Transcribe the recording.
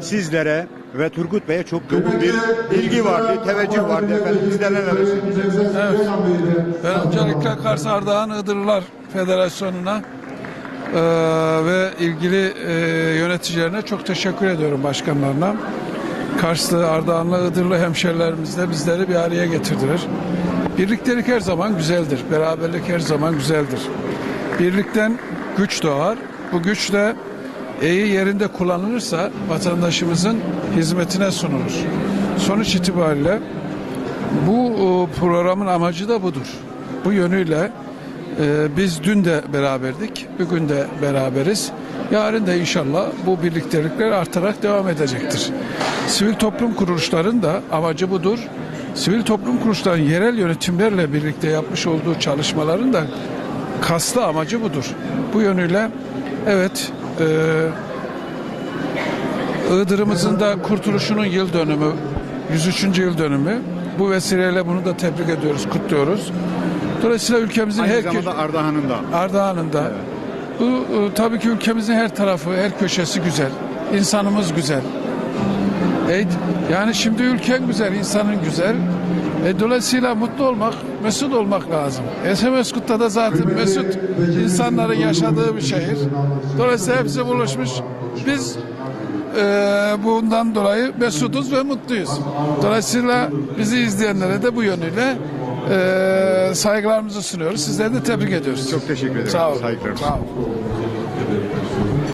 Sizlere ve Turgut Bey'e çok yoğun bir ilgi vardı, teveccüh vardı efendim. Söyleyeceksiniz? Evet. Ben öncelikle Kars Ardahan Iğdırlılar Federasyonu'na eee, ve ilgili eee, yöneticilerine çok teşekkür ediyorum başkanlarına. Karslı, Ardahanlı, Iğdırlı hemşerilerimizle bizleri bir araya getirdiler. Birliktelik her zaman güzeldir. Beraberlik her zaman güzeldir. Birlikten güç doğar. Bu güç de iyi yerinde kullanılırsa vatandaşımızın hizmetine sunulur. Sonuç itibariyle bu e, programın amacı da budur. Bu yönüyle e, biz dün de beraberdik, bugün de beraberiz. Yarın da inşallah bu birliktelikler artarak devam edecektir. Sivil toplum kuruluşların da amacı budur. Sivil toplum kuruluşların yerel yönetimlerle birlikte yapmış olduğu çalışmaların da kaslı amacı budur. Bu yönüyle evet e, Iğdır'ımızın da kurtuluşunun yıl dönümü, 103. yıl dönümü. Bu vesileyle bunu da tebrik ediyoruz, kutluyoruz. Dolayısıyla ülkemizin Aynı her zamanda Ardahan'ın da. Ardahan'ın da bu e, tabii ki ülkemizin her tarafı, her köşesi güzel. İnsanımız güzel. Yani şimdi ülken güzel, insanın güzel. E, dolayısıyla mutlu olmak, mesut olmak lazım. SMS Kut'ta da zaten mesut insanların yaşadığı bir şehir. Dolayısıyla hepsi buluşmuş. Biz e, bundan dolayı mesutuz ve mutluyuz. Dolayısıyla bizi izleyenlere de bu yönüyle e, saygılarımızı sunuyoruz. Sizleri de tebrik ediyoruz. Çok teşekkür ederim. Sağ olun. Saygılarımız. Sağ olun.